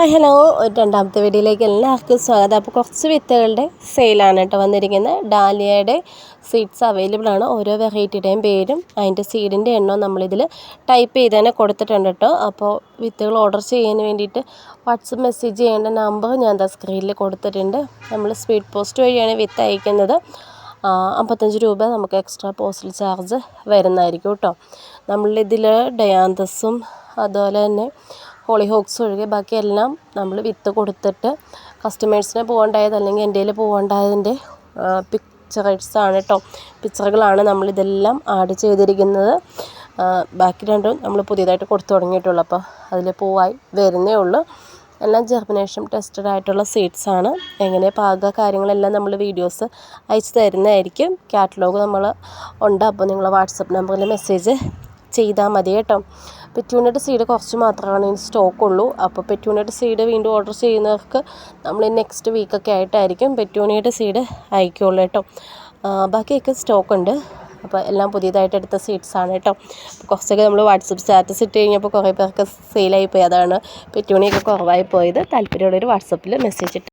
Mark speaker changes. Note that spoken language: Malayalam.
Speaker 1: ഹലോ. രണ്ടാമത്തെ വീഡിയോയിലേക്ക് എല്ലാവർക്കും സ്വാഗതം. അപ്പോൾ കുറച്ച് വിത്തുകളുടെ സെയിലാണ് കേട്ടോ വന്നിരിക്കുന്നത്. ഡാലിയയുടെ സീഡ്സ് അവൈലബിൾ ആണ്. ഓരോ വെറൈറ്റിയുടെയും പേരും അതിന്റെ സീഡിന്റെ എണ്ണവും നമ്മളിതിൽ ടൈപ്പ് ചെയ്ത് തന്നെ കൊടുത്തിട്ടുണ്ട് കേട്ടോ. അപ്പോൾ വിത്തുകൾ ഓർഡർ ചെയ്യാൻ വേണ്ടിയിട്ട് വാട്സപ്പ് മെസ്സേജ് ചെയ്യേണ്ട നമ്പർ ഞാൻ എന്താ സ്ക്രീനിൽ കൊടുത്തിട്ടുണ്ട്. നമ്മൾ സ്പീഡ് പോസ്റ്റ് വഴിയാണ് വിത്ത് അയക്കുന്നത്. അമ്പത്തഞ്ച് രൂപ നമുക്ക് എക്സ്ട്രാ പോസ്റ്റൽ ചാർജ് വരുന്നതായിരിക്കും കേട്ടോ. നമ്മളിതിൽ ഡയാന്തസും അതുപോലെ തന്നെ ഹോളി ഹോക്സ് ഒഴികെ ബാക്കിയെല്ലാം നമ്മൾ വിത്ത് കൊടുത്തിട്ട് കസ്റ്റമേഴ്സിന് പോകേണ്ടായത് അല്ലെങ്കിൽ എന്റെ കയ്യിൽ പോകേണ്ടതിന്റെ പിക്ചറേഴ്സാണ് കേട്ടോ പിക്ചറുകളാണ് നമ്മളിതെല്ലാം ആഡ് ചെയ്തിരിക്കുന്നത്. ബാക്കി രണ്ടും നമ്മൾ പുതിയതായിട്ട് കൊടുത്തു തുടങ്ങിയിട്ടുള്ളൂ. അപ്പോൾ അതിൽ പൂവായി വരുന്നേ ഉള്ളൂ. എല്ലാം ജെർമിനേഷൻ ടെസ്റ്റഡ് ആയിട്ടുള്ള സീഡ്സ് ആണ്. എങ്ങനെ പാക കാര്യങ്ങളെല്ലാം നമ്മൾ വീഡിയോസ് അയച്ചു തരുന്നതായിരിക്കും. കാറ്റലോഗ് നമ്മൾ ഉണ്ട്. അപ്പോൾ നിങ്ങൾ വാട്സപ്പ് നമ്പറിൽ മെസ്സേജ് ചെയ്താൽ മതി കേട്ടോ. പെറ്റൂണിയുടെ സീഡ് കുറച്ച് മാത്രമാണ് ഇനി സ്റ്റോക്ക് ഉള്ളൂ. അപ്പോൾ പെറ്റൂണിയുടെ സീഡ് വീണ്ടും ഓർഡർ ചെയ്യുന്നവർക്ക് നമ്മൾ നെക്സ്റ്റ് വീക്കൊക്കെ ആയിട്ടായിരിക്കും പെറ്റൂണിയുടെ സീഡ് അയക്കുള്ളൂ കേട്ടോ. ബാക്കിയൊക്കെ സ്റ്റോക്ക് ഉണ്ട്. അപ്പോൾ എല്ലാം പുതിയതായിട്ട് എടുത്ത സീഡ്സ് ആണ് കേട്ടോ. കുറച്ചൊക്കെ നമ്മൾ വാട്സപ്പ് സ്റ്റാറ്റസ് ഇട്ട് കഴിഞ്ഞപ്പോൾ കുറേ പേർക്ക് സെയിലായി പോയി. അതാണ് പെറ്റൂണിയൊക്കെ കുറവായി പോയത്. താല്പര്യമുള്ളവർ വാട്സപ്പിൽ മെസ്സേജ് ഇട്ട്